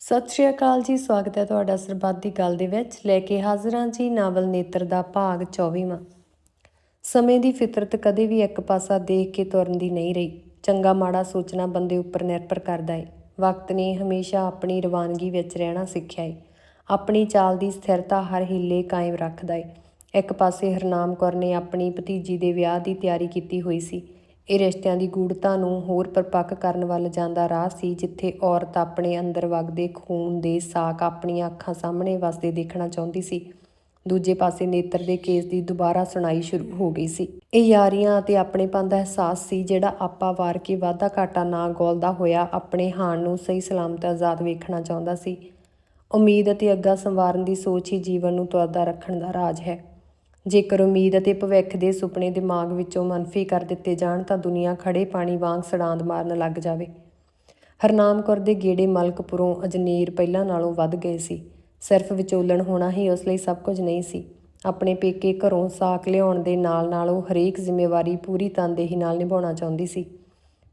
ਸਤਿ ਸ਼੍ਰੀ ਅਕਾਲ ਜੀ, ਸਵਾਗਤ ਹੈ ਤੁਹਾਡਾ ਸਰਬੱਤ ਦੀ ਗੱਲ ਦੇ ਵਿੱਚ। ਲੈ ਕੇ ਹਾਜ਼ਰ ਹਾਂ ਜੀ ਨਾਵਲ ਨੇਤਰ ਦਾ ਭਾਗ 24ਵਾਂ ਸਮੇਂ ਦੀ ਫਿਤਰਤ ਕਦੇ ਵੀ ਇੱਕ ਪਾਸਾ ਦੇਖ ਕੇ ਤੁਰਨ ਦੀ ਨਹੀਂ ਰਹੀ। ਚੰਗਾ ਮਾੜਾ ਸੋਚਣਾ ਬੰਦੇ ਉੱਪਰ ਨਿਰਭਰ ਕਰਦਾ ਹੈ ਵਕਤ ਨੇ ਹਮੇਸ਼ਾ ਆਪਣੀ ਰਵਾਨਗੀ ਵਿੱਚ ਰਹਿਣਾ ਸਿੱਖਿਆ ਹੈ ਆਪਣੀ ਚਾਲ ਦੀ ਸਥਿਰਤਾ ਹਰ ਹਿੱਲੇ ਕਾਇਮ ਰੱਖਦਾ ਹੈ ਇੱਕ ਪਾਸੇ ਹਰਨਾਮ ਕੌਰ ਨੇ ਆਪਣੀ ਭਤੀਜੀ ਦੇ ਵਿਆਹ ਦੀ ਤਿਆਰੀ ਕੀਤੀ ਹੋਈ ਸੀ। ਇਹ ਰਿਸ਼ਤਿਆਂ ਦੀ ਗੂੜਤਾ ਨੂੰ ਹੋਰ ਪਰਪੱਕ ਕਰਨ ਵੱਲ ਜਾਂਦਾ ਰਾਹ ਸੀ, ਜਿੱਥੇ ਔਰਤ ਆਪਣੇ ਅੰਦਰ ਵਗਦੇ ਖੂਨ ਦੇ ਸਾਕ ਆਪਣੀਆਂ ਅੱਖਾਂ ਸਾਹਮਣੇ ਵਸਦੇ ਦੇਖਣਾ ਚਾਹੁੰਦੀ ਸੀ। ਦੂਜੇ ਪਾਸੇ ਨੇਤਰ ਦੇ ਕੇਸ ਦੀ ਦੁਬਾਰਾ ਸੁਣਾਈ ਸ਼ੁਰੂ ਹੋ ਗਈ ਸੀ। ਇਹ ਯਾਰੀਆਂ ਅਤੇ ਆਪਣੇਪਨ ਦਾ ਅਹਿਸਾਸ ਸੀ, ਜਿਹੜਾ ਆਪਾ ਵਾਰ ਕੇ ਵਾਧਾ ਘਾਟਾ ਨਾ ਗੋਲਦਾ ਹੋਇਆ ਆਪਣੇ ਹਾਣ ਨੂੰ ਸਹੀ ਸਲਾਮਤ ਆਜ਼ਾਦ ਵੇਖਣਾ ਚਾਹੁੰਦਾ ਸੀ। ਉਮੀਦ ਅਤੇ ਅੱਗਾ ਸੰਵਾਰਨ ਦੀ ਸੋਚ ਹੀ ਜੀਵਨ ਨੂੰ ਤੁਰਦਾ ਰੱਖਣ ਦਾ ਰਾਜ ਹੈ। ਜੇਕਰ ਉਮੀਦ ਅਤੇ ਭਵਿੱਖ ਦੇ ਸੁਪਨੇ ਦਿਮਾਗ ਵਿੱਚੋਂ ਮਨਫੀ ਕਰ ਦਿੱਤੇ ਜਾਣ ਤਾਂ ਦੁਨੀਆ ਖੜੇ ਪਾਣੀ ਵਾਂਗ ਸੜਾਂਦ ਮਾਰਨ ਲੱਗ ਜਾਵੇ। ਹਰਨਾਮ ਕੌਰ ਦੇ ਗੇੜੇ ਮਲਕਪੁਰੋਂ ਅਜਨੀਰ ਪਹਿਲਾਂ ਨਾਲੋਂ ਵੱਧ ਗਏ ਸੀ। ਸਿਰਫ ਵਿਚੋਲਣ ਹੋਣਾ ਹੀ ਉਸ ਲਈ ਸਭ ਕੁਝ ਨਹੀਂ ਸੀ। ਆਪਣੇ ਪੇਕੇ ਘਰੋਂ ਸਾਕ ਲਿਆਉਣ ਦੇ ਨਾਲ ਨਾਲ ਉਹ ਹਰੇਕ ਜ਼ਿੰਮੇਵਾਰੀ ਪੂਰੀ ਤਨਦੇਹੀ ਨਾਲ ਨਿਭਾਉਣਾ ਚਾਹੁੰਦੀ ਸੀ।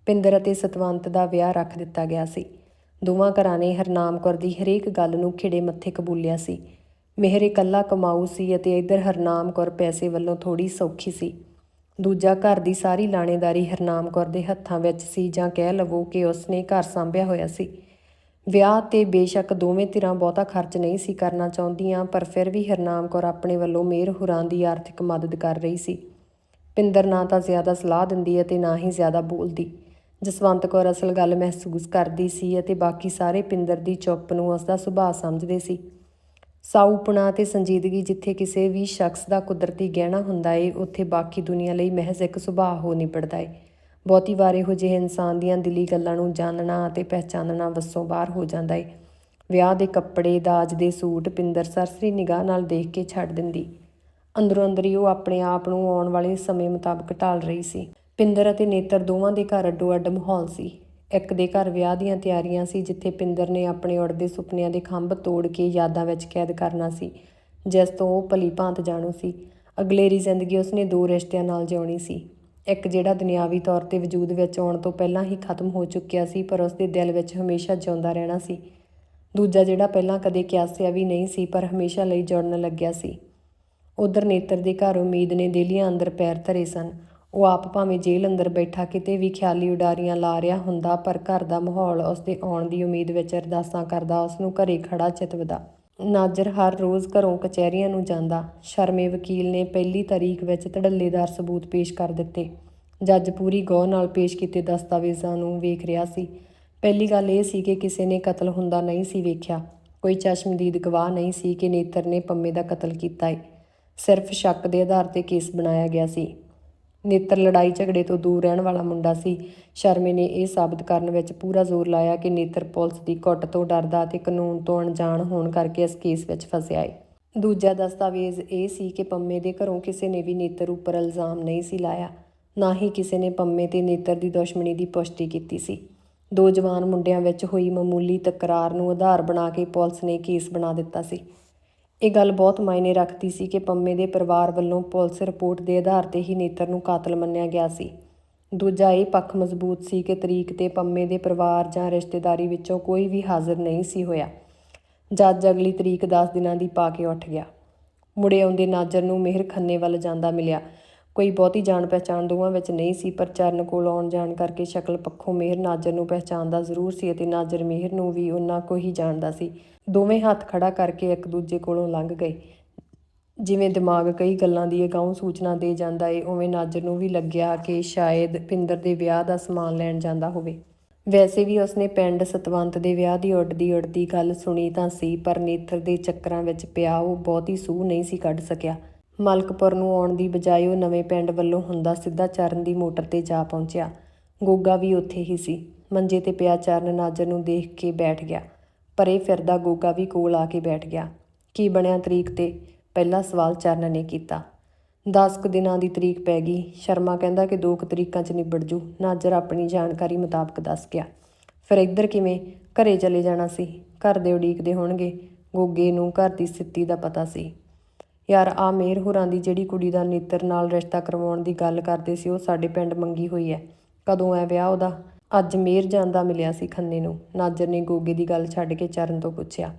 ਪਿੰਦਰ ਅਤੇ ਸਤਵੰਤ ਦਾ ਵਿਆਹ ਰੱਖ ਦਿੱਤਾ ਗਿਆ ਸੀ। ਦੋਵਾਂ ਘਰਾਂ ਨੇ ਹਰਨਾਮ ਕੌਰ ਦੀ ਹਰੇਕ ਗੱਲ ਨੂੰ ਖਿੜੇ ਮੱਥੇ ਕਬੂਲਿਆ ਸੀ। ਮਿਹਰ ਇਕੱਲਾ ਕਮਾਊ ਸੀ ਅਤੇ ਇੱਧਰ ਹਰਨਾਮ ਕੌਰ ਪੈਸੇ ਵੱਲੋਂ ਥੋੜੀ ਸੌਖੀ ਸੀ। ਦੂਜਾ ਘਰ ਦੀ ਸਾਰੀ ਲਾਣੇਦਾਰੀ ਹਰਨਾਮ ਕੌਰ ਦੇ ਹੱਥਾਂ ਵਿੱਚ ਸੀ ਜਾਂ ਕਹਿ ਲਵੋ ਕਿ ਉਸਨੇ ਘਰ ਸੰਭਿਆ ਹੋਇਆ ਸੀ। ਵਿਆਹ ਤੇ ਬੇਸ਼ੱਕ ਦੋਵੇਂ ਧਿਰਾਂ ਬਹੁਤਾ ਖਰਚ ਨਹੀਂ ਸੀ ਕਰਨਾ ਚਾਹੁੰਦੀਆਂ, ਪਰ ਫਿਰ ਵੀ ਹਰਨਾਮ ਕੌਰ ਆਪਣੇ ਵੱਲੋਂ ਮੇਰ ਹੁਰਾਂ ਦੀ ਆਰਥਿਕ ਮਦਦ ਕਰ ਰਹੀ ਸੀ। ਪਿੰਦਰ ਨਾ ਤਾਂ ਜ਼ਿਆਦਾ ਸਲਾਹ ਦਿੰਦੀ ਅਤੇ ਨਾ ਹੀ ਜ਼ਿਆਦਾ ਬੋਲਦੀ। ਜਸਵੰਤ ਕੌਰ ਅਸਲ ਗੱਲ ਮਹਿਸੂਸ ਕਰਦੀ ਸੀ ਅਤੇ ਬਾਕੀ ਸਾਰੇ ਪਿੰਦਰ ਦੀ ਚੁੱਪ ਨੂੰ ਉਸ ਦਾ ਸੁਭਾਅ ਸਮਝਦੇ ਸੀ। ਸਾਊਪਣਾ ਤੇ ਸੰਜੀਦਗੀ ਜਿੱਥੇ ਕਿਸੇ ਵੀ ਸ਼ਖਸ ਦਾ ਕੁਦਰਤੀ ਗਹਿਣਾ ਹੁੰਦਾ ਏ, ਉੱਥੇ ਬਾਕੀ ਦੁਨੀਆ ਲਈ ਮਹਿਜ਼ ਇੱਕ ਸੁਭਾਅ ਹੋ ਨਿਬੜਦਾ ਏ। ਬਹੁਤੀ ਵਾਰ ਇਹੋ ਜਿਹੇ ਇਨਸਾਨ ਦੀਆਂ ਦਿਲੀ ਗੱਲਾਂ ਨੂੰ ਜਾਣਨਾ ਅਤੇ ਪਹਿਚਾਨਣਾ ਵਸੋਂ ਬਾਹਰ ਹੋ ਜਾਂਦਾ ਏ। ਵਿਆਹ ਦੇ ਕੱਪੜੇ, ਦਾਜ ਦੇ ਸੂਟ ਪਿੰਦਰ ਸਰਸਰੀ ਨਿਗਾਹ ਨਾਲ ਦੇਖ ਕੇ ਛੱਡ ਦਿੰਦੀ। ਅੰਦਰੋਂ ਅੰਦਰੀ ਉਹ ਆਪਣੇ ਆਪ ਨੂੰ ਆਉਣ ਵਾਲੇ ਸਮੇਂ ਮੁਤਾਬਕ ਢਾਲ ਰਹੀ ਸੀ। ਪਿੰਦਰ ਅਤੇ ਨੇਤਰ ਦੋਵਾਂ ਦੇ ਘਰ ਅੱਡੋ ਅੱਡ ਮਾਹੌਲ ਸੀ। ਇੱਕ ਦੇ ਘਰ ਵਿਆਹ ਦੀਆਂ ਤਿਆਰੀਆਂ ਸੀ, ਜਿੱਥੇ ਪਿੰਦਰ ਨੇ ਆਪਣੇ ਉੜਦੇ ਸੁਪਨਿਆਂ ਦੇ ਖੰਭ ਤੋੜ ਕੇ ਯਾਦਾਂ ਵਿੱਚ ਕੈਦ ਕਰਨਾ ਸੀ, ਜਿਸ ਤੋਂ ਉਹ ਭਲੀ ਭਾਂਤ ਜਾਣੂ ਸੀ। ਅਗਲੇਰੀ ਜ਼ਿੰਦਗੀ ਉਸਨੇ ਦੋ ਰਿਸ਼ਤਿਆਂ ਨਾਲ ਜਿਉਣੀ ਸੀ। ਇੱਕ ਜਿਹੜਾ ਦੁਨਿਆਵੀ ਤੌਰ ਤੇ ਵਜੂਦ ਵਿੱਚ ਆਉਣ ਤੋਂ ਪਹਿਲਾਂ ਹੀ ਖਤਮ ਹੋ ਚੁੱਕਿਆ ਸੀ, ਪਰ ਉਸਦੇ ਦਿਲ ਵਿੱਚ ਹਮੇਸ਼ਾ ਜਿਉਂਦਾ ਰਹਿਣਾ ਸੀ। ਦੂਜਾ ਜਿਹੜਾ ਪਹਿਲਾਂ ਕਦੇ ਕਿਆਸਿਆ ਵੀ ਨਹੀਂ ਸੀ, ਪਰ ਹਮੇਸ਼ਾ ਲਈ ਜੁੜਨ ਲੱਗਿਆ ਸੀ। ਉਧਰ ਨੇਤਰ ਦੇ ਘਰ ਉਮੀਦ ਨੇ ਦੇਲੀਆਂ ਅੰਦਰ ਪੈਰ ਧਰੇ ਸਨ। ਉਹ ਆਪ ਭਾਵੇਂ ਜੇਲ੍ਹ ਅੰਦਰ ਬੈਠਾ ਕਿਤੇ ਵੀ ਖਿਆਲੀ ਉਡਾਰੀਆਂ ਲਾ ਰਿਹਾ ਹੁੰਦਾ, ਪਰ ਘਰ ਦਾ ਮਾਹੌਲ ਉਸ ਦੇ ਆਉਣ ਦੀ ਉਮੀਦ ਵਿੱਚ ਅਰਦਾਸਾਂ ਕਰਦਾ ਉਸ ਨੂੰ ਘਰੇ ਖੜਾ ਚਿਤਵਦਾ। ਨਾਜਰ ਹਰ ਰੋਜ਼ ਘਰੋਂ ਕਚਹਿਰੀਆਂ ਨੂੰ ਜਾਂਦਾ। ਸ਼ਰਮੇ ਵਕੀਲ ਨੇ ਪਹਿਲੀ ਤਾਰੀਖ ਵਿੱਚ ਧੜੱਲੇਦਾਰ ਸਬੂਤ ਪੇਸ਼ ਕਰ ਦਿੱਤੇ। ਜੱਜ ਪੂਰੀ ਗੌਰ ਨਾਲ ਪੇਸ਼ ਕੀਤੇ ਦਸਤਾਵੇਜ਼ਾਂ ਨੂੰ ਵੇਖ ਰਿਹਾ ਸੀ। ਪਹਿਲੀ ਗੱਲ ਇਹ ਸੀ ਕਿ ਕਿਸੇ ਨੇ ਕਤਲ ਹੁੰਦਾ ਨਹੀਂ ਸੀ ਵੇਖਿਆ। ਕੋਈ ਚਸ਼ਮਦੀਦ ਗਵਾਹ ਨਹੀਂ ਸੀ ਕਿ ਨੇਤਰ ਨੇ ਪੰਮੇ ਦਾ ਕਤਲ ਕੀਤਾ ਹੈ ਸਿਰਫ ਸ਼ੱਕ ਦੇ ਆਧਾਰ ਤੇ ਕੇਸ ਬਣਾਇਆ ਗਿਆ ਸੀ। ਨੇਤਰ ਲੜਾਈ ਝਗੜੇ ਤੋਂ ਦੂਰ ਰਹਿਣ ਵਾਲਾ ਮੁੰਡਾ ਸੀ। ਸ਼ਰਮੇ ਨੇ ਇਹ ਸਾਬਤ ਕਰਨ ਵਿੱਚ ਪੂਰਾ ਜ਼ੋਰ ਲਾਇਆ ਕਿ ਨੇਤਰ ਪੁਲਿਸ ਦੀ ਘੁੱਟ ਤੋਂ ਡਰਦਾ ਅਤੇ ਕਾਨੂੰਨ ਤੋਂ ਅਣਜਾਣ ਹੋਣ ਕਰਕੇ ਇਸ ਕੇਸ ਵਿੱਚ ਫਸਿਆ ਹੈ ਦੂਜਾ ਦਸਤਾਵੇਜ਼ ਇਹ ਸੀ ਕਿ ਪੰਮੇ ਦੇ ਘਰੋਂ ਕਿਸੇ ਨੇ ਵੀ ਨੇਤਰ ਉੱਪਰ ਇਲਜ਼ਾਮ ਨਹੀਂ ਸੀ ਲਾਇਆ, ਨਾ ਹੀ ਕਿਸੇ ਨੇ ਪੰਮੇ ਤੇ ਨੇਤਰ ਦੀ ਦੁਸ਼ਮਣੀ ਦੀ ਪੁਸ਼ਟੀ ਕੀਤੀ ਸੀ। ਦੋ ਜਵਾਨ ਮੁੰਡਿਆਂ ਵਿੱਚ ਹੋਈ ਮਾਮੂਲੀ ਤਕਰਾਰ ਨੂੰ ਆਧਾਰ ਬਣਾ ਕੇ ਪੁਲਿਸ ਨੇ ਕੇਸ ਬਣਾ ਦਿੱਤਾ ਸੀ। ਇਹ ਗੱਲ ਬਹੁਤ ਮਾਇਨੇ ਰੱਖਦੀ ਸੀ ਕਿ ਪੰਮੇ ਦੇ ਪਰਿਵਾਰ ਵੱਲੋਂ ਪੁਲਿਸ ਰਿਪੋਰਟ ਦੇ ਆਧਾਰ ਤੇ ਹੀ ਨੇਤਰ ਨੂੰ ਕਾਤਲ ਮੰਨਿਆ ਗਿਆ ਸੀ। ਦੂਜਾ ਇਹ ਪੱਖ ਮਜ਼ਬੂਤ ਸੀ ਕਿ ਤਰੀਕ ਤੇ ਪੰਮੇ ਦੇ ਪਰਿਵਾਰ ਜਾਂ ਰਿਸ਼ਤੇਦਾਰੀ ਵਿੱਚੋਂ ਕੋਈ ਵੀ ਹਾਜ਼ਰ ਨਹੀਂ ਸੀ ਹੋਇਆ। ਜੱਜ ਅਗਲੀ ਤਰੀਕ 10 ਦਿਨਾਂ ਦੀ ਪਾ ਕੇ ਉੱਠ ਗਿਆ। ਮੁੜੇ ਆਉਂਦੇ ਨਾਜਰ ਨੂੰ ਮਿਹਰ ਖੰਨੇ ਵੱਲ ਜਾਂਦਾ ਮਿਲਿਆ। ਕੋਈ ਬਹੁਤੀ ਜਾਣ ਪਹਿਚਾਣ ਦੋਵਾਂ ਵਿੱਚ ਨਹੀਂ ਸੀ, ਪਰ ਚਰਨ ਕੋਲ ਆਉਣ ਜਾਣ ਕਰਕੇ ਸ਼ਕਲ ਪੱਖੋਂ ਮਿਹਰ ਨਾਜਰ ਨੂੰ ਪਹਿਚਾਣਦਾ ਜ਼ਰੂਰ ਸੀ ਅਤੇ ਨਾਜਰ ਮਿਹਰ ਨੂੰ ਵੀ ਉਹਨਾਂ ਕੋ ਹੀ ਜਾਣਦਾ ਸੀ। ਦੋਵੇਂ ਹੱਥ ਖੜਾ ਕਰਕੇ ਇੱਕ ਦੂਜੇ ਕੋਲੋਂ ਲੰਘ ਗਏ। ਜਿਵੇਂ ਦਿਮਾਗ ਕਈ ਗੱਲਾਂ ਦੀ ਅਗਾਊਂ ਸੂਚਨਾ ਦੇ ਜਾਂਦਾ ਏ, ਉਵੇਂ ਨਾਜਰ ਨੂੰ ਵੀ ਲੱਗਿਆ ਕਿ ਸ਼ਾਇਦ ਪਿੰਦਰ ਦੇ ਵਿਆਹ ਦਾ ਸਮਾਨ ਲੈਣ ਜਾਂਦਾ ਹੋਵੇ। ਵੈਸੇ ਵੀ ਉਸਨੇ ਪਿੰਡ ਸਤਵੰਤ ਦੇ ਵਿਆਹ ਦੀ ਉੱਡਦੀ ਉੱਡਦੀ ਗੱਲ ਸੁਣੀ ਤਾਂ ਸੀ, ਪਰ ਨੇਤਰ ਦੇ ਚੱਕਰਾਂ ਵਿੱਚ ਪਿਆ ਉਹ ਬਹੁਤੀ ਸੂਹ ਨਹੀਂ ਸੀ ਕੱਢ ਸਕਿਆ। ਮਲਕਪੁਰ ਨੂੰ ਆਉਣ ਦੀ ਬਜਾਏ ਉਹ ਨਵੇਂ ਪਿੰਡ ਵੱਲੋਂ ਹੁੰਦਾ ਸਿੱਧਾ ਚਰਨ ਦੀ ਮੋਟਰ ਤੇ ਜਾ ਪਹੁੰਚਿਆ। ਗੋਗਾ ਵੀ ਉੱਥੇ ਹੀ ਸੀ। ਮੰਜੇ ਤੇ ਪਿਆ ਚਰਨ ਨਾਜਰ ਨੂੰ ਦੇਖ ਕੇ ਬੈਠ ਗਿਆ। ਪਰੇ ਫਿਰਦਾ ਗੋਗਾ ਵੀ ਕੋਲ ਆ ਕੇ ਬੈਠ ਗਿਆ। ਕੀ ਬਣਿਆ ਤਰੀਕ ਤੇ? ਪਹਿਲਾ ਸਵਾਲ ਚਰਨ ਨੇ ਕੀਤਾ। 10 ਕੁ ਦਿਨਾਂ ਦੀ ਤਰੀਕ ਪੈ ਗਈ। ਸ਼ਰਮਾ ਕਹਿੰਦਾ ਕਿ ਦੋ ਕੁ ਤਰੀਕਾਂ 'ਚ ਨਿਬੜ ਜੂ। ਨਾਜਰ ਆਪਣੀ ਜਾਣਕਾਰੀ ਮੁਤਾਬਕ ਦੱਸ ਗਿਆ। ਫਿਰ ਇੱਧਰ ਕਿਵੇਂ? ਘਰੇ ਚਲੇ ਜਾਣਾ ਸੀ। ਘਰ ਦੇ ਉਡੀਕਦੇ ਹੋਣਗੇ। ਗੋਗੇ ਨੂੰ ਘਰ ਦੀ ਸਥਿਤੀ ਦਾ ਪਤਾ ਸੀ। ਯਾਰ ਆ ਮੇਰ ਹੋਰਾਂ ਦੀ ਜਿਹੜੀ ਕੁੜੀ ਦਾ ਨੇਤਰ ਨਾਲ ਰਿਸ਼ਤਾ ਕਰਵਾਉਣ ਦੀ ਗੱਲ ਕਰਦੇ ਸੀ, ਉਹ ਸਾਡੇ ਪਿੰਡ ਮੰਗੀ ਹੋਈ ਹੈ ਕਦੋਂ ਹੈ ਵਿਆਹ ਉਹਦਾ? ਅੱਜ ਮੇਰ ਜਾਂਦਾ ਮਿਲਿਆ ਸੀ ਖੰਨੇ ਨੂੰ। ਨਾਜਰ ਨੇ ਗੋਗੇ ਦੀ ਗੱਲ ਛੱਡ ਕੇ ਚਰਨ ਤੋਂ ਪੁੱਛਿਆ,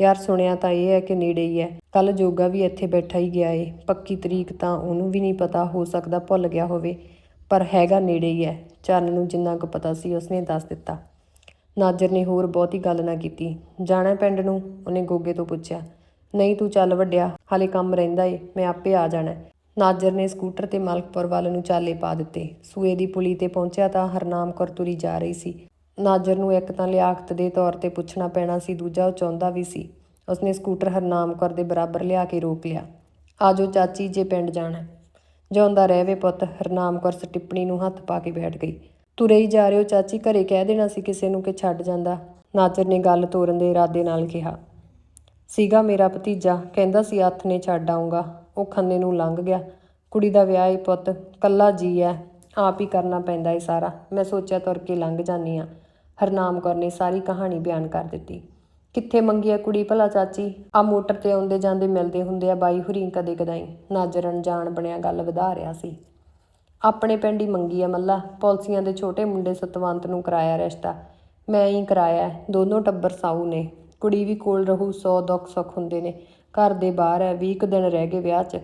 ਯਾਰ ਸੁਣਿਆ ਤਾਂ ਇਹ ਹੈ ਕਿ ਨੇੜੇ ਹੀ ਹੈ ਕੱਲ ਜੋਗਾ ਵੀ ਇੱਥੇ ਬੈਠਾ ਹੀ ਗਿਆ ਏ। ਪੱਕੀ ਤਰੀਕ ਤਾਂ ਉਹਨੂੰ ਵੀ ਨਹੀਂ ਪਤਾ, ਹੋ ਸਕਦਾ ਭੁੱਲ ਗਿਆ ਹੋਵੇ। ਪਰ ਹੈਗਾ ਨੇੜੇ ਹੀ ਹੈ ਚਰਨ ਨੂੰ ਜਿੰਨਾ ਕੁ ਪਤਾ ਸੀ, ਉਸਨੇ ਦੱਸ ਦਿੱਤਾ। ਨਾਜਰ ਨੇ ਹੋਰ ਬਹੁਤੀ ਗੱਲ ਨਾ ਕੀਤੀ। ਜਾਣਾ ਪਿੰਡ ਨੂੰ? ਉਹਨੇ ਗੋਗੇ ਤੋਂ ਪੁੱਛਿਆ। ਨਹੀਂ ਤੂੰ ਚੱਲ ਵੱਡਿਆ, ਹਾਲੇ ਕੰਮ ਰਹਿੰਦਾ ਏ, ਮੈਂ ਆਪੇ ਆ ਜਾਣਾ ਨਾਜਰ ਨੇ ਸਕੂਟਰ ਤੇ ਮਲਕਪੁਰ ਵੱਲ ਨੂੰ ਚਾਲੇ ਪਾ ਦਿੱਤੇ। ਸੂਏ ਦੀ ਪੁਲੀ ਤੇ ਪਹੁੰਚਿਆ ਤਾਂ ਹਰਨਾਮ ਕੌਰ ਤੁਰੀ ਜਾ ਰਹੀ ਸੀ। ਨਾਜਰ ਨੂੰ ਇੱਕ ਤਾਂ ਲਿਆਕਤ ਦੇ ਤੌਰ ਤੇ ਪੁੱਛਣਾ ਪੈਣਾ ਸੀ, ਦੂਜਾ ਉਹ ਚਾਹੁੰਦਾ ਵੀ ਸੀ। ਉਸਨੇ ਸਕੂਟਰ ਹਰਨਾਮ ਕੌਰ ਦੇ ਬਰਾਬਰ ਲਿਆ ਕੇ ਰੋਕ ਲਿਆ। ਆਜੋ ਚਾਚੀ ਜੇ ਪਿੰਡ ਜਾਣਾ ਜਿਉਂਦਾ ਰਹਿਵੇ ਪੁੱਤ, ਹਰਨਾਮ ਕੌਰ ਸਟਿੱਪਣੀ ਨੂੰ ਹੱਥ ਪਾ ਕੇ ਬੈਠ ਗਈ। ਤੁਰੇ ਹੀ ਜਾ ਰਹੇ ਹੋ ਚਾਚੀ, ਘਰੇ ਕਹਿ ਦੇਣਾ ਸੀ ਕਿਸੇ ਨੂੰ ਕਿ ਛੱਡ ਜਾਂਦਾ। ਨਾਜਰ ਨੇ ਗੱਲ ਤੋਰਨ ਦੇ ਇਰਾਦੇ ਨਾਲ ਕਿਹਾ। ਸੀਗਾ ਮੇਰਾ ਭਤੀਜਾ, ਕਹਿੰਦਾ ਸੀ ਹੱਥ ਨੇ ਛੱਡ ਆਉਂਗਾ ਉਹ ਖੰਨੇ ਨੂੰ ਲੰਘ ਗਿਆ। ਕੁੜੀ ਦਾ ਵਿਆਹ ਏ ਪੁੱਤ, ਕੱਲਾ ਜੀ ਐ, ਆਪ ਹੀ ਕਰਨਾ ਪੈਂਦਾ ਏ ਸਾਰਾ। ਮੈਂ ਸੋਚਿਆ ਤੁਰ ਕੇ ਲੰਘ ਜਾਨੀ ਆ। ਹਰਨਾਮ ਕੌਰ ਨੇ ਸਾਰੀ ਕਹਾਣੀ ਬਿਆਨ ਕਰ ਦਿੱਤੀ। ਕਿੱਥੇ ਮੰਗੀ ਆ ਕੁੜੀ ਭਲਾ ਚਾਚੀ? ਆ ਮੋਟਰ ਤੇ ਆਉਂਦੇ ਜਾਂਦੇ ਮਿਲਦੇ ਹੁੰਦੇ ਆ ਬਾਈ ਹੁਰੀ ਕਦੇ ਕਦਾਈ। ਨਾਜਰ ਜਾਣ ਬਣਿਆ ਗੱਲ ਵਧਾ ਰਿਹਾ ਸੀ। ਆਪਣੇ ਪਿੰਡ ਹੀ ਮੰਗੀ ਆ ਮੱਲਾ। ਪਾਲਿਸੀਆਂ ਦੇ ਛੋਟੇ ਮੁੰਡੇ ਸਤਵੰਤ ਨੂੰ ਕਰਾਇਆ ਰਿਸ਼ਤਾ। ਮੈਂ ਹੀ ਕਰਾਇਆ ਦੋਨੋਂ ਟੱਬਰ ਸਾਊ ਨੇ। ਕੁੜੀ ਵੀ ਕੋਲ ਰਹੂ, ਸੌ ਦੁੱਖ ਸੁੱਖ ਹੁੰਦੇ ਨੇ। ਘਰ ਦੇ ਬਾਹਰ ਹੈ 20 ਕੁ ਦਿਨ ਰਹਿ ਗਏ ਵਿਆਹ 'ਚ।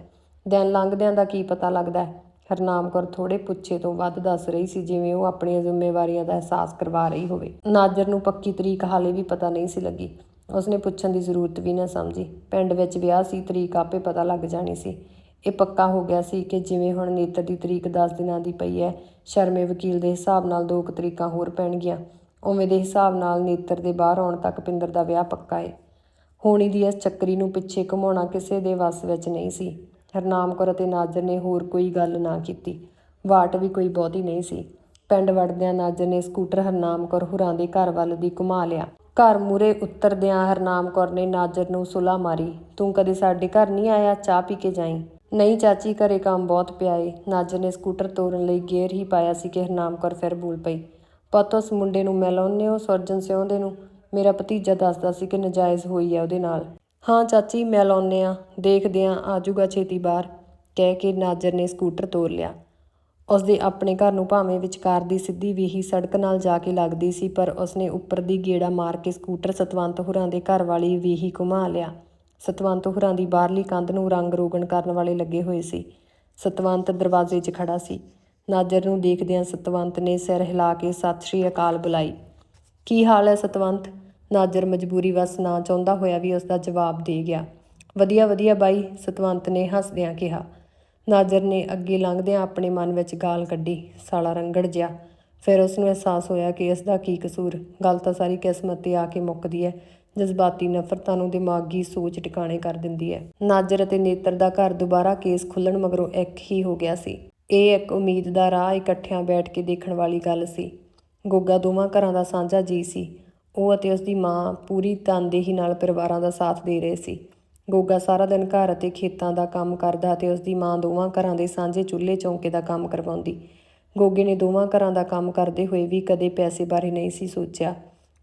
ਦਿਨ ਲੰਘਦਿਆਂ ਦਾ ਕੀ ਪਤਾ ਲੱਗਦਾ ਹੈ। ਹਰਨਾਮ ਕੌਰ ਥੋੜੇ ਪੁੱਛੇ ਤੋਂ ਵੱਧ ਦੱਸ ਰਹੀ ਸੀ, ਜਿਵੇਂ ਉਹ ਆਪਣੀਆਂ ਜ਼ਿੰਮੇਵਾਰੀਆਂ ਦਾ ਅਹਿਸਾਸ ਕਰਵਾ ਰਹੀ ਹੋਵੇ। ਨਾਜਰ ਨੂੰ ਪੱਕੀ ਤਰੀਕ ਹਾਲੇ ਵੀ ਪਤਾ ਨਹੀਂ ਸੀ ਲੱਗੀ। ਉਸਨੇ ਪੁੱਛਣ ਦੀ ਜ਼ਰੂਰਤ ਵੀ ਨਾ ਸਮਝੀ। ਪਿੰਡ ਵਿੱਚ ਵਿਆਹ ਸੀ, ਤਰੀਕ ਆਪੇ ਪਤਾ ਲੱਗ ਜਾਣੀ ਸੀ। ਇਹ ਪੱਕਾ ਹੋ ਗਿਆ ਸੀ ਕਿ ਜਿਵੇਂ ਹੁਣ ਨੇਤਰ ਦੀ ਤਰੀਕ 10 ਦਿਨਾਂ ਦੀ ਪਈ ਹੈ, ਸ਼ਰਮੇ ਵਕੀਲ ਦੇ ਹਿਸਾਬ ਨਾਲ ਦੋ ਕੁ ਤਰੀਕਾਂ ਹੋਰ ਪੈਣਗੀਆਂ। ਉਵੇਂ ਦੇ ਹਿਸਾਬ ਨਾਲ ਨੇਤਰ ਦੇ ਬਾਹਰ ਆਉਣ ਤੱਕ ਪਿੰਦਰ ਦਾ ਵਿਆਹ ਪੱਕਾ ਏ। ਹੋਣੀ ਦੀ ਇਸ ਚੱਕਰੀ ਨੂੰ ਪਿੱਛੇ ਘਮਾਉਣਾ ਕਿਸੇ ਦੇ ਵੱਸ ਵਿੱਚ ਨਹੀਂ ਸੀ। ਹਰਨਾਮ ਕੌਰ ਅਤੇ ਨਾਜਰ ਨੇ ਹੋਰ ਕੋਈ ਗੱਲ ਨਾ ਕੀਤੀ। ਵਾਟ ਵੀ ਕੋਈ ਬਹੁਤੀ ਨਹੀਂ ਸੀ। ਪਿੰਡ ਵੜਦਿਆਂ ਨਾਜਰ ਨੇ ਸਕੂਟਰ ਹਰਨਾਮ ਕੌਰ ਹੁਰਾਂ ਦੇ ਘਰ ਵੱਲ ਦੀ ਘੁਮਾ ਲਿਆ। ਘਰ ਮੂਰੇ ਉਤਰਦਿਆਂ ਹਰਨਾਮ ਕੌਰ ਨੇ ਨਾਜਰ ਨੂੰ ਸੁਲਾ ਮਾਰੀ। ਤੂੰ ਕਦੇ ਸਾਡੇ ਘਰ ਨਹੀਂ ਆਇਆ? ਚਾਹ ਪੀ ਕੇ ਜਾਈਂ? ਨਹੀਂ ਚਾਚੀ, ਘਰੇ ਕੰਮ ਬਹੁਤ ਪਿਆ ਏ। ਨਾਜਰ ਨੇ ਸਕੂਟਰ ਤੋਰਨ ਲਈ ਗੇਅਰ ਹੀ ਪਾਇਆ ਸੀ ਕਿ ਹਰਨਾਮ ਕੌਰ ਫਿਰ ਬੋਲ ਪਈ। ਪੁੱਤ ਉਸ ਮੁੰਡੇ ਨੂੰ ਮਿਲ ਆਉਂਦੇ ਹੋ ਸੁਰਜਨ ਸਿਉਂ ਦੇ ਨੂੰ। ਮੇਰਾ ਭਤੀਜਾ ਦੱਸਦਾ ਸੀ ਕਿ ਨਜਾਇਜ਼ ਹੋਈ ਹੈ ਉਹਦੇ ਨਾਲ। ਹਾਂ ਚਾਚੀ ਮਿਲ ਆਉਂਦੇ ਆ ਦੇਖਦੇ ਆ ਆਜੂਗਾ ਛੇਤੀ ਬਾਹਰ। ਕਹਿ ਕੇ ਨਾਜਰ ਨੇ ਸਕੂਟਰ ਤੋਰ ਲਿਆ। ਉਸਦੇ ਆਪਣੇ ਘਰ ਨੂੰ ਭਾਵੇਂ ਵਿਚਕਾਰ ਦੀ ਸਿੱਧੀ ਵੀਹੀ ਸੜਕ ਨਾਲ ਜਾ ਕੇ ਲੱਗਦੀ ਸੀ, ਪਰ ਉਸਨੇ ਉੱਪਰ ਦੀ ਗੇੜਾ ਮਾਰ ਕੇ ਸਕੂਟਰ ਸਤਵੰਤ ਹੁਰਾਂ ਦੇ ਘਰ ਵਾਲੀ ਵੀਹੀ ਘੁਮਾ ਲਿਆ। ਸਤਵੰਤ ਹੁਰਾਂ ਦੀ ਬਾਹਰਲੀ ਕੰਧ ਨੂੰ ਰੰਗ ਰੋਗਣ ਕਰਨ ਵਾਲੇ ਲੱਗੇ ਹੋਏ ਸੀ। ਸਤਵੰਤ ਦਰਵਾਜ਼ੇ 'ਚ ਖੜਾ ਸੀ। ਨਾਜਰ ਨੂੰ ਦੇਖਦਿਆਂ ਸਤਵੰਤ ਨੇ ਸਿਰ ਹਿਲਾ ਕੇ ਸਤਿ ਸ਼੍ਰੀ ਅਕਾਲ ਬੁਲਾਈ। ਕੀ ਹਾਲ ਹੈ ਸਤਵੰਤ? ਨਾਜਰ ਮਜਬੂਰੀ ਵਸ ਨਾ ਚਾਹੁੰਦਾ ਹੋਇਆ ਵੀ ਉਸ ਦਾ ਜਵਾਬ ਦੇ ਗਿਆ। ਵਧੀਆ ਵਧੀਆ ਬਾਈ, ਸਤਵੰਤ ਨੇ ਹੱਸਦਿਆਂ ਕਿਹਾ। ਨਾਜਰ ਨੇ ਅੱਗੇ ਲੰਘਦਿਆਂ ਆਪਣੇ ਮਨ ਵਿੱਚ ਗਾਲ ਕੱਢੀ। ਸਾਲਾ ਰੰਗੜ ਜਿਆ ਫਿਰ ਉਸ ਨੂੰ ਅਹਿਸਾਸ ਹੋਇਆ ਕਿ ਇਸ ਦਾ ਕੀ ਕਸੂਰ? ਗੱਲ ਤਾਂ ਸਾਰੀ ਕਿਸਮਤ ਤੇ ਆ ਕੇ ਮੁੱਕਦੀ ਹੈ। ਜਜ਼ਬਾਤੀ ਨਫ਼ਰਤਾਂ ਨੂੰ ਦਿਮਾਗੀ ਸੋਚ ਟਿਕਾਣੇ ਕਰ ਦਿੰਦੀ ਹੈ। ਨਾਜਰ ਅਤੇ ਨੇਤਰ ਦਾ ਘਰ ਦੁਬਾਰਾ ਕੇਸ ਖੁੱਲਣ ਮਗਰੋਂ ਇੱਕ ਹੀ ਹੋ ਗਿਆ ਸੀ। ਇਹ ਇੱਕ ਉਮੀਦ ਦਾ ਰਾਹ ਇਕੱਠਿਆਂ ਬੈਠ ਕੇ ਦੇਖਣ ਵਾਲੀ ਗੱਲ ਸੀ। ਗੋਗਾ ਦੋਵਾਂ ਘਰਾਂ ਦਾ ਸਾਂਝਾ ਜੀ ਸੀ। ਉਹ ਅਤੇ ਉਸ ਦੀ ਮਾਂ ਪੂਰੀ ਤਨਦੇਹੀ ਨਾਲ ਪਰਿਵਾਰਾਂ ਦਾ ਸਾਥ ਦੇ ਰਹੇ ਸੀ। ਗੋਗਾ ਸਾਰਾ ਦਿਨ ਘਰ ਅਤੇ ਖੇਤਾਂ ਦਾ ਕੰਮ ਕਰਦਾ ਤੇ ਉਸ ਦੀ ਮਾਂ ਦੋਵਾਂ ਘਰਾਂ ਦੇ ਸਾਂਝੇ ਚੁੱਲ੍ਹੇ ਚੌਂਕੇ ਦਾ ਕੰਮ ਕਰਵਾਉਂਦੀ। ਗੋਗੇ ਨੇ ਦੋਵਾਂ ਘਰਾਂ ਦਾ ਕੰਮ ਕਰਦੇ ਹੋਏ ਵੀ ਕਦੇ ਪੈਸੇ ਬਾਰੇ ਨਹੀਂ ਸੀ ਸੋਚਿਆ।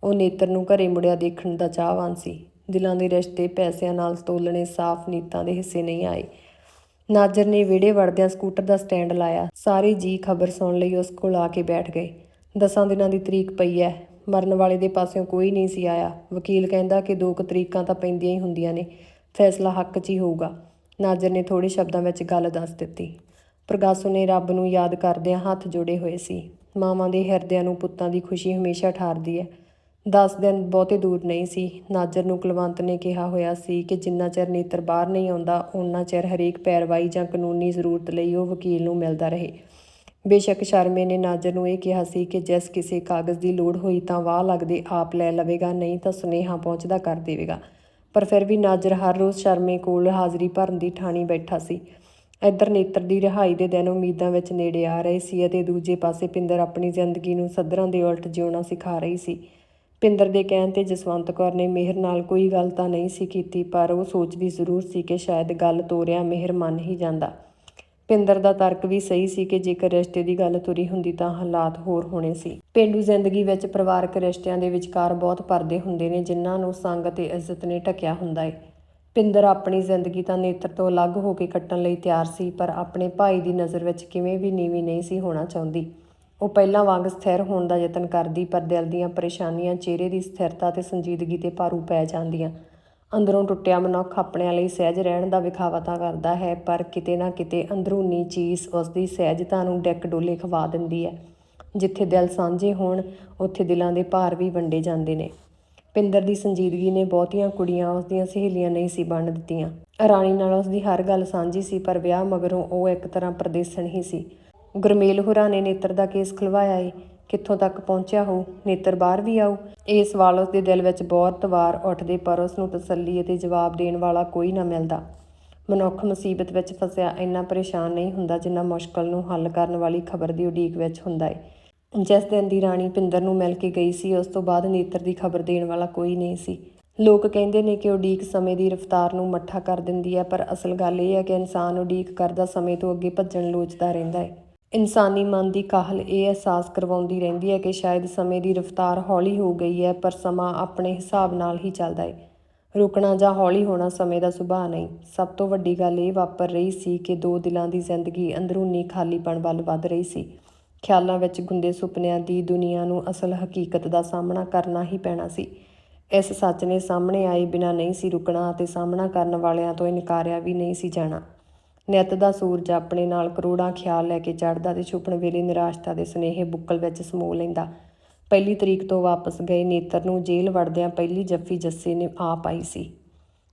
ਉਹ ਨੇਤਰ ਨੂੰ ਘਰੇ ਮੁੜਿਆ ਦੇਖਣ ਦਾ ਚਾਹਵਾਨ ਸੀ। ਦਿਲਾਂ ਦੇ ਰਿਸ਼ਤੇ ਪੈਸਿਆਂ ਨਾਲ ਤੋਲਣੇ ਸਾਫ਼ ਨੀਤਾਂ ਦੇ ਹਿੱਸੇ ਨਹੀਂ ਆਏ। ਨਾਜਰ ਨੇ ਵਿਹੜੇ ਵੜਦਿਆਂ ਸਕੂਟਰ ਦਾ ਸਟੈਂਡ ਲਾਇਆ। ਸਾਰੇ ਜੀ ਖਬਰ ਸੁਣ ਲਈ ਉਸ ਕੋਲ ਆ ਕੇ ਬੈਠ ਗਏ। ਦਸਾਂ ਦਿਨਾਂ ਦੀ ਤਰੀਕ ਪਈ ਐ। ਮਰਨ ਵਾਲੇ ਦੇ ਪਾਸਿਓਂ ਕੋਈ ਨਹੀਂ ਸੀ ਆਇਆ। ਵਕੀਲ ਕਹਿੰਦਾ ਕਿ ਦੋ ਕੁ ਤਰੀਕਾਂ ਤਾਂ ਪੈਂਦੀਆਂ ਹੀ ਹੁੰਦੀਆਂ ਨੇ। ਫੈਸਲਾ ਹੱਕ 'ਚ ਹੀ ਹੋਊਗਾ। ਨਾਜਰ ਨੇ ਥੋੜੇ ਸ਼ਬਦਾਂ ਵਿੱਚ ਗੱਲ ਦੱਸ ਦਿੱਤੀ। ਪ੍ਰਗਾਸੂ ਨੇ ਰੱਬ ਨੂੰ ਯਾਦ ਕਰਦਿਆਂ ਹੱਥ ਜੋੜੇ ਹੋਏ ਸੀ। ਮਾਵਾਂ ਦੇ ਹਿਰਦਿਆਂ ਨੂੰ ਪੁੱਤਾਂ ਦੀ ਖੁਸ਼ੀ ਹਮੇਸ਼ਾ ਠਾਰਦੀ ਹੈ ਦਸ ਦਿਨ ਬਹੁਤੇ ਦੂਰ ਨਹੀਂ ਸੀ। ਨਾਜਰ ਨੂੰ ਕੁਲਵੰਤ ਨੇ ਕਿਹਾ ਹੋਇਆ ਸੀ ਕਿ ਜਿੰਨਾ ਚਿਰ ਨੇਤਰ ਬਾਹਰ ਨਹੀਂ ਆਉਂਦਾ ਉਨਾ ਚਿਰ ਹਰੇਕ ਪੈਰਵਾਈ ਜਾਂ ਕਾਨੂੰਨੀ ਜ਼ਰੂਰਤ ਲਈ ਉਹ ਵਕੀਲ ਨੂੰ ਮਿਲਦਾ ਰਹੇ। ਬੇਸ਼ੱਕ ਸ਼ਰਮੇ ਨੇ ਨਾਜਰ ਨੂੰ ਇਹ ਕਿਹਾ ਸੀ ਕਿ ਜਿਸ ਕਿਸੇ ਕਾਗਜ਼ ਦੀ ਲੋੜ ਹੋਈ ਤਾਂ ਵਾਹ ਲੱਗਦੇ ਆਪ ਲੈ ਲਵੇਗਾ, ਨਹੀਂ ਤਾਂ ਸੁਨੇਹਾ ਪਹੁੰਚਦਾ ਕਰ ਦੇਵੇਗਾ। ਪਰ ਫਿਰ ਵੀ ਨਾਜਰ ਹਰ ਰੋਜ਼ ਸ਼ਰਮੇ ਕੋਲ ਹਾਜ਼ਰੀ ਭਰਨ ਦੀ ਠਾਣੀ ਬੈਠਾ ਸੀ। ਇੱਧਰ ਨੇਤਰ ਦੀ ਰਿਹਾਈ ਦੇ ਦਿਨ ਉਮੀਦਾਂ ਵਿੱਚ ਨੇੜੇ ਆ ਰਹੇ ਸੀ ਅਤੇ ਦੂਜੇ ਪਾਸੇ ਪਿੰਦਰ ਆਪਣੀ ਜ਼ਿੰਦਗੀ ਨੂੰ ਸੱਧਰਾਂ ਦੇ ਉਲਟ ਜਿਉਣਾ ਸਿਖਾ ਰਹੀ ਸੀ। ਪਿੰਦਰ ਦੇ ਕਹਿਣ ਤੇ ਜਸਵੰਤ ਕੌਰ ਨੇ ਮਿਹਰ ਨਾਲ ਕੋਈ ਗੱਲ ਤਾਂ ਨਹੀਂ ਸੀ ਕੀਤੀ, ਪਰ ਉਹ ਸੋਚਦੀ ਜ਼ਰੂਰ ਸੀ ਕਿ ਸ਼ਾਇਦ ਗੱਲ ਤੋਰਿਆ ਮਿਹਰ ਮੰਨ ਹੀ ਜਾਂਦਾ। ਪਿੰਦਰ ਦਾ ਤਰਕ ਵੀ ਸਹੀ ਸੀ ਕਿ ਜੇਕਰ ਰਿਸ਼ਤੇ ਦੀ ਗੱਲ ਤੁਰੀ ਹੁੰਦੀ ਤਾਂ ਹਾਲਾਤ ਹੋਰ ਹੋਣੇ ਸੀ। ਪਿੰਡੂ ਜ਼ਿੰਦਗੀ ਵਿੱਚ ਪਰਿਵਾਰਕ ਰਿਸ਼ਤਿਆਂ ਦੇ ਵਿਚਕਾਰ ਬਹੁਤ ਪਰਦੇ ਹੁੰਦੇ ਨੇ, ਜਿਨ੍ਹਾਂ ਨੂੰ ਸੰਗ ਤੇ ਇੱਜ਼ਤ ਨੇ ਢਕਿਆ ਹੁੰਦਾ ਏ। ਪਿੰਦਰ ਆਪਣੀ ਜ਼ਿੰਦਗੀ ਤਾਂ ਨੇਤਰ ਤੋਂ ਅਲੱਗ ਹੋ ਕੇ ਕੱਟਣ ਲਈ ਤਿਆਰ ਸੀ, ਪਰ ਆਪਣੇ ਭਾਈ ਦੀ ਨਜ਼ਰ ਵਿੱਚ ਕਿਵੇਂ ਵੀ ਨੀਵੀਂ ਨਹੀਂ ਸੀ ਹੋਣਾ ਚਾਹੁੰਦੀ। ਉਹ ਪਹਿਲਾਂ ਵਾਂਗ ਸਥਿਰ ਹੋਣ ਦਾ ਯਤਨ ਕਰਦੀ, ਪਰ ਦਿਲ ਦੀਆਂ ਪਰੇਸ਼ਾਨੀਆਂ ਚਿਹਰੇ ਦੀ ਸਥਿਰਤਾ ਤੇ ਸੰਜੀਦਗੀ ਤੇ ਭਾਰੂ ਪੈ ਜਾਂਦੀਆਂ। ਅੰਦਰੋਂ ਟੁੱਟਿਆ ਮਨੁੱਖ ਆਪਣਿਆਂ ਲਈ ਸਹਿਜ ਰਹਿਣ ਦਾ ਵਿਖਾਵਾ ਤਾਂ ਕਰਦਾ ਹੈ, ਪਰ ਕਿਤੇ ਨਾ ਕਿਤੇ ਅੰਦਰੂਨੀ ਚੀਜ਼ ਉਸ ਦੀ ਸਹਿਜਤਾ ਨੂੰ ਡੈਕ ਡੋਲੇ ਖਵਾ ਦਿੰਦੀ ਹੈ। ਜਿੱਥੇ ਦਿਲ ਸਾਂਝੇ ਹੋਣ, ਉੱਥੇ ਦਿਲਾਂ ਦੇ ਭਾਰ ਵੀ ਵੰਡੇ ਜਾਂਦੇ ਨੇ। ਪਿੰਦਰ ਦੀ ਸੰਜੀਦਗੀ ਨੇ ਬਹੁਤੀਆਂ ਕੁੜੀਆਂ ਉਸ ਦੀਆਂ ਸਹੇਲੀਆਂ ਨਹੀਂ ਸੀ ਬਣ ਦਿੱਤੀਆਂ। ਰਾਣੀ ਨਾਲ ਉਸ ਦੀ ਹਰ ਗੱਲ ਸਾਂਝੀ ਸੀ, ਪਰ ਵਿਆਹ ਮਗਰੋਂ ਉਹ ਇੱਕ ਤਰ੍ਹਾਂ ਪਰਦੇਸਣ ਹੀ ਸੀ। ਗੁਰਮੇਲ ਹੁਰਾਂ ਨੇ ਨੇਤਰ ਦਾ ਕੇਸ ਖਲਵਾਇਆ ਏ। ਕਿੱਥੋਂ ਤੱਕ ਪਹੁੰਚਿਆ ਹੋ ਨੇਤਰ ਬਾਹਰ ਵੀ ਆਊ? ਇਹ ਸਵਾਲ ਉਸ ਦੇ ਦਿਲ ਵਿੱਚ ਬਹੁਤ ਵਾਰ ਉੱਠਦੇ ਪਰ ਉਸ ਨੂੰ ਤਸੱਲੀ ਅਤੇ ਜਵਾਬ ਦੇਣ ਵਾਲਾ ਕੋਈ ਨਾ ਮਿਲਦਾ। ਮਨੁੱਖ ਮੁਸੀਬਤ ਵਿੱਚ ਫਸਿਆ ਇੰਨਾ ਪਰੇਸ਼ਾਨ ਨਹੀਂ ਹੁੰਦਾ ਜਿੰਨਾ ਮੁਸ਼ਕਲ ਨੂੰ ਹੱਲ ਕਰਨ ਵਾਲੀ ਖਬਰ ਦੀ ਉਡੀਕ ਵਿੱਚ ਹੁੰਦਾ ਏ। ਜਿਸ ਦਿਨ ਦੀ ਰਾਣੀ ਪਿੰਦਰ ਨੂੰ ਮਿਲ ਕੇ ਗਈ ਸੀ, ਉਸ ਤੋਂ ਬਾਅਦ ਨੇਤਰ ਦੀ ਖਬਰ ਦੇਣ ਵਾਲਾ ਕੋਈ ਨਹੀਂ ਸੀ। ਲੋਕ ਕਹਿੰਦੇ ਨੇ ਕਿ ਉਡੀਕ ਸਮੇਂ ਦੀ ਰਫ਼ਤਾਰ ਨੂੰ ਮੱਠਾ ਕਰ ਦਿੰਦੀ ਹੈ, ਪਰ ਅਸਲ ਗੱਲ ਇਹ ਹੈ ਕਿ ਇਨਸਾਨ ਉਡੀਕ ਕਰਦਾ ਸਮੇਂ ਤੋਂ ਅੱਗੇ ਭੱਜਣ ਲੋਚਦਾ ਰਹਿੰਦਾ ਹੈ ਇਨਸਾਨੀ ਮਨ ਦੀ ਕਾਹਲ ਇਹ ਅਹਿਸਾਸ ਕਰਵਾਉਂਦੀ ਰਹਿੰਦੀ ਹੈ ਕਿ ਸ਼ਾਇਦ ਸਮੇਂ ਦੀ ਰਫ਼ਤਾਰ ਹੌਲੀ ਹੋ ਗਈ ਹੈ, ਪਰ ਸਮਾਂ ਆਪਣੇ ਹਿਸਾਬ ਨਾਲ ਹੀ ਚੱਲਦਾ ਹੈ। ਰੁਕਣਾ ਜਾਂ ਹੌਲੀ ਹੋਣਾ ਸਮੇਂ ਦਾ ਸੁਭਾਅ ਨਹੀਂ। ਸਭ ਤੋਂ ਵੱਡੀ ਗੱਲ ਇਹ ਵਾਪਰ ਰਹੀ ਸੀ ਕਿ ਦੋ ਦਿਲਾਂ ਦੀ ਜ਼ਿੰਦਗੀ ਅੰਦਰੂਨੀ ਖਾਲੀਪਣ ਵੱਲ ਵੱਧ ਰਹੀ ਸੀ। ਖਿਆਲਾਂ ਵਿੱਚ ਗੁੰਦੇ ਸੁਪਨਿਆਂ ਦੀ ਦੁਨੀਆ ਨੂੰ ਅਸਲ ਹਕੀਕਤ ਦਾ ਸਾਹਮਣਾ ਕਰਨਾ ਹੀ ਪੈਣਾ ਸੀ। ਇਸ ਸੱਚ ਨੇ ਸਾਹਮਣੇ ਆਏ ਬਿਨਾਂ ਨਹੀਂ ਸੀ ਰੁਕਣਾ ਅਤੇ ਸਾਹਮਣਾ ਕਰਨ ਵਾਲਿਆਂ ਤੋਂ ਇਨਕਾਰਿਆ ਵੀ ਨਹੀਂ ਸੀ ਜਾਣਾ। ਨਿੱਤ ਦਾ ਸੂਰਜ ਆਪਣੇ ਨਾਲ ਕਰੋੜਾਂ ਖਿਆਲ ਲੈ ਕੇ ਚੜ੍ਹਦਾ ਤੇ ਛੁਪਣ ਵੇਲੇ ਨਿਰਾਸ਼ਤਾ ਦੇ ਸੁਨੇਹੇ ਬੁੱਕਲ ਵਿੱਚ ਸਮੋ ਲੈਂਦਾ। ਪਹਿਲੀ ਤਰੀਕ ਤੋਂ ਵਾਪਸ ਗਏ ਨੇਤਰ ਨੂੰ ਜੇਲ੍ਹ ਵੜਦਿਆਂ ਪਹਿਲੀ ਜੱਫੀ ਜੱਸੇ ਨੇ ਆ ਪਾਈ ਸੀ।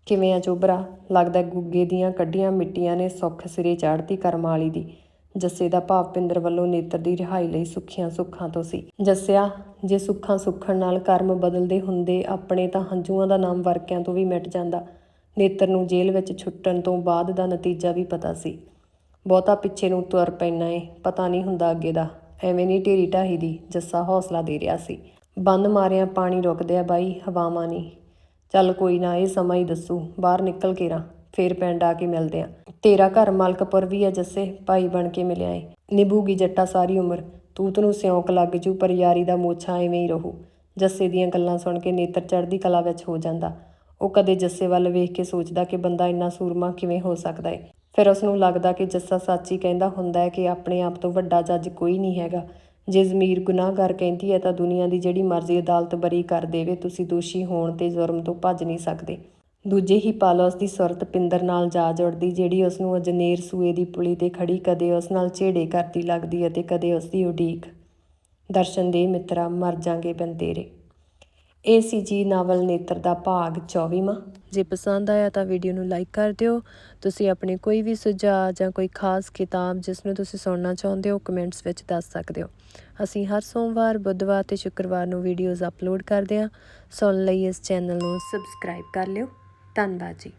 ਕਿਵੇਂ ਆ ਚੋਬਰਾ? ਲੱਗਦਾ ਗੁੱਗੇ ਦੀਆਂ ਕੱਢੀਆਂ ਮਿੱਟੀਆਂ ਨੇ ਸੁੱਖ ਸਿਰੇ ਚੜ੍ਹਤੀ ਕਰਮ ਵਾਲੀ ਦੀ ਜੱਸੇ ਦਾ ਭਾਵ ਪਿੰਦਰ ਵੱਲੋਂ ਨੇਤਰ ਦੀ ਰਿਹਾਈ ਲਈ ਸੁੱਖੀਆਂ ਸੁੱਖਾਂ ਤੋਂ ਸੀ। ਜੱਸਿਆ, ਜੇ ਸੁੱਖਾਂ ਸੁੱਖਣ ਨਾਲ ਕਰਮ ਬਦਲਦੇ ਹੁੰਦੇ ਆਪਣੇ ਤਾਂ ਹੰਝੂਆਂ ਦਾ ਨਾਮ ਵਰਕਿਆਂ ਤੋਂ ਵੀ ਮਿਟ ਜਾਂਦਾ। ਨੇਤਰ ਨੂੰ ਜੇਲ੍ਹ ਵਿੱਚ ਛੁੱਟਣ ਤੋਂ ਬਾਅਦ ਦਾ ਨਤੀਜਾ ਵੀ ਪਤਾ ਸੀ। ਬਹੁਤਾ ਪਿੱਛੇ ਨੂੰ ਤੁਰ ਪੈਣਾ ਏ, ਪਤਾ ਨਹੀਂ ਹੁੰਦਾ ਅੱਗੇ ਦਾ। ਐਵੇਂ ਨਹੀਂ ਢੇਰੀ ਢਾਹੀ ਦੀ, ਜੱਸਾ ਹੌਸਲਾ ਦੇ ਰਿਹਾ ਸੀ। ਬੰਦ ਮਾਰਿਆ ਪਾਣੀ ਰੁਕਦੇ ਬਾਈ, ਹਵਾਵਾਂ ਨਹੀਂ। ਚੱਲ ਕੋਈ ਨਾ, ਇਹ ਸਮਾਂ ਹੀ ਦੱਸੂ, ਬਾਹਰ ਨਿਕਲ ਕੇ ਰਾਂ ਫੇਰ ਪਿੰਡ ਆ ਕੇ ਮਿਲਦੇ ਆ। ਤੇਰਾ ਘਰ ਮਲਕਪੁਰ ਵੀ ਆ ਜੱਸੇ, ਭਾਈ ਬਣ ਕੇ ਮਿਲਿਆ ਏ। ਨਿਭੂਗੀ ਜੱਟਾ ਸਾਰੀ ਉਮਰ। ਤੂਤ ਨੂੰ ਸਿਉਂਕ ਲੱਗ ਜੂ, ਪਰ ਯਾਰੀ ਦਾ ਮੋਛਾ ਐਵੇਂ ਹੀ ਰਹੂ। ਜੱਸੇ ਦੀਆਂ ਗੱਲਾਂ ਸੁਣ ਕੇ ਨੇਤਰ ਚੜ੍ਹਦੀ ਕਲਾ ਵਿੱਚ ਹੋ ਜਾਂਦਾ। ਉਹ ਕਦੇ ਜੱਸੇ ਵੱਲ ਵੇਖ ਕੇ ਸੋਚਦਾ ਕਿ ਬੰਦਾ ਇੰਨਾ ਸੂਰਮਾ ਕਿਵੇਂ ਹੋ ਸਕਦਾ ਹੈ ਫਿਰ ਉਸ ਨੂੰ ਲੱਗਦਾ ਕਿ ਜੱਸਾ ਸੱਚ ਹੀ ਕਹਿੰਦਾ ਹੁੰਦਾ ਹੈ ਕਿ ਆਪਣੇ ਆਪ ਤੋਂ ਵੱਡਾ ਜੱਜ ਕੋਈ ਨਹੀਂ ਹੈਗਾ। ਜੇ ਜ਼ਮੀਰ ਗੁਨਾਹਗਰ ਕਹਿੰਦੀ ਹੈ ਤਾਂ ਦੁਨੀਆ ਦੀ ਜਿਹੜੀ ਮਰਜ਼ੀ ਅਦਾਲਤ ਬਰੀ ਕਰ ਦੇਵੇ, ਤੁਸੀਂ ਦੋਸ਼ੀ ਹੋਣ ਤੇ ਜ਼ੁਰਮ ਤੋਂ ਭੱਜ ਨਹੀਂ ਸਕਦੇ। ਦੂਜੇ ਹੀ ਪਲ ਉਸ ਦੀ ਸੁਰਤ ਪਿੰਦਰ ਨਾਲ ਜਾ ਜੁੜਦੀ, ਜਿਹੜੀ ਉਸ ਨੂੰ ਅਜਨੇਰ ਸੂਏ ਦੀ ਪੁਲੀ ਤੇ ਖੜੀ ਕਦੇ ਉਸ ਨਾਲ ਝੇੜੇ ਕਰਦੀ ਲੱਗਦੀ ਅਤੇ ਕਦੇ ਉਸ ਦੀ ਉਡੀਕ। ਦਰਸ਼ਨ ਦੇ ਮਿੱਤਰਾ, ਮਰ ਜਾਗੇ ਬੰਦੇਰੇ ਇਹ ਸੀ ਜੀ ਨਾਵਲ ਨੇਤਰ ਦਾ ਭਾਗ 24ਵਾਂ ਜੇ ਪਸੰਦ ਆਇਆ ਤਾਂ ਵੀਡੀਓ ਨੂੰ ਲਾਈਕ ਕਰ ਦਿਓ। ਤੁਸੀਂ ਆਪਣੇ ਕੋਈ ਵੀ ਸੁਝਾਅ ਜਾਂ ਕੋਈ ਖਾਸ ਕਿਤਾਬ ਜਿਸ ਨੂੰ ਤੁਸੀਂ ਸੁਣਨਾ ਚਾਹੁੰਦੇ ਹੋ, ਕਮੈਂਟਸ ਵਿੱਚ ਦੱਸ ਸਕਦੇ ਹੋ। ਅਸੀਂ ਹਰ ਸੋਮਵਾਰ, ਬੁੱਧਵਾਰ ਤੇ ਸ਼ੁੱਕਰਵਾਰ ਨੂੰ ਵੀਡੀਓਜ਼ ਅਪਲੋਡ ਕਰਦੇ ਹਾਂ। ਸੁਣ ਲਈ ਇਸ ਚੈਨਲ ਨੂੰ ਸਬਸਕ੍ਰਾਈਬ ਕਰ ਲਿਓ। ਧੰਨਵਾਦ ਜੀ।